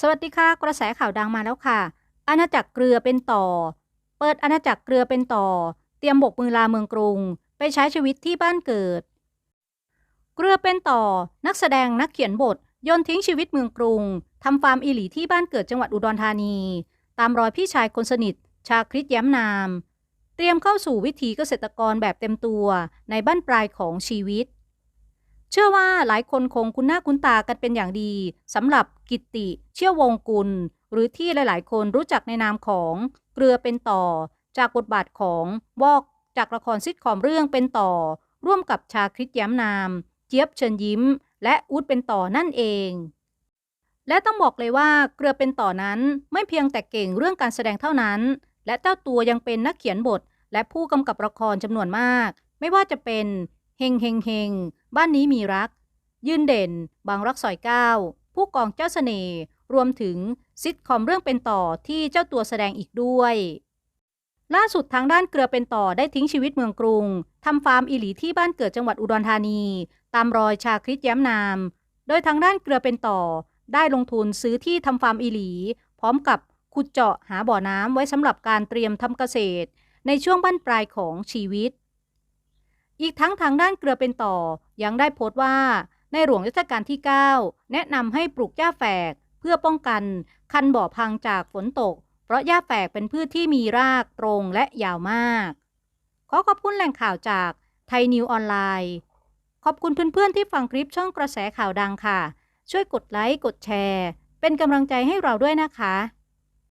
สวัสดีค่ะ กระแสข่าวดังมาแล้วค่ะ อาณาจักรเกลือเป็นต่อ เปิดอาณาจักรเกลือเป็นต่อ เตรียมบกมือลาเมืองกรุง ไปใช้ชีวิตที่บ้านเกิด เกลือเป็นต่อ นักแสดงนักเขียนบทโยนทิ้งชีวิตเมืองกรุงทำฟาร์มอีหลีที่บ้านเกิดจังหวัดอุดรธานี ตามรอยพี่ชายคนสนิท ชาคริตแย้มนาม เตรียมเข้าสู่วิถีเกษตรกรแบบเต็มตัวในบ้านปลายของชีวิต เชื่อว่าหลายคนคงคุ้นหน้าคุ้นตากันเป็นอย่างดีสำหรับกิติ เชี่ยววงกุล หรือที่หลาย ๆ คนรู้จักในนามของเกลือเป็นต่อ จากบทบาทของวอกจากละครซิทคอมเรื่องเป็นต่อ ร่วมกับชาคริตแย้มนาม เจี๊ยบเชิญยิ้ม และอูดเป็นต่อนั่นเอง และต้องบอกเลยว่าเกลือเป็นต่อนั้นไม่เพียงแต่เก่งเรื่องการแสดงเท่านั้น และเจ้าตัวยังเป็นนักเขียนบท และผู้กำกับละครจำนวนมาก ไม่ว่าจะเป็น ฮงเฮงเฮงบ้านนี้มีรัก ยืนเด่น บางรักซอยเก้าผู้กองเจ้าเสน่ห์รวมถึงซิทคอมเรื่องเป็นต่อที่เจ้าตัวแสดงอีกด้วย ล่าสุดทางด้านเกลือเป็นต่อได้ทิ้งชีวิตเมืองกรุงทำฟาร์มอีหลีที่บ้านเกิดจังหวัดอุดรธานี ตามรอยชาคริตแย้มนาม โดยทางด้านเกลือเป็นต่อ ได้ลงทุนซื้อที่ทำฟาร์มอีหลี พร้อมกับขุดเจาะหาบ่อน้ำไว้สำหรับการเตรียมทำเกษตร ในช่วงบั้นปลายของชีวิต อีกทั้งทางด้านเกลือเป็นต่อ ยังได้โพสต์ว่า ในหลวงรัชกาลที่ 9 แนะนำให้ปลูกหญ้าแฝก เพื่อป้องกัน คันบ่อพังจากฝนตก เพราะหญ้าแฝกเป็นพืชที่มีรากตรงและยาวมาก ขอขอบคุณแหล่งข่าวจากไทยนิวออนไลน์ ขอบคุณเพื่อนๆที่ฟังคลิปช่องกระแสข่าวดังค่ะ ช่วยกดไลค์กดแชร์ เป็นกำลังใจให้เราด้วยนะคะ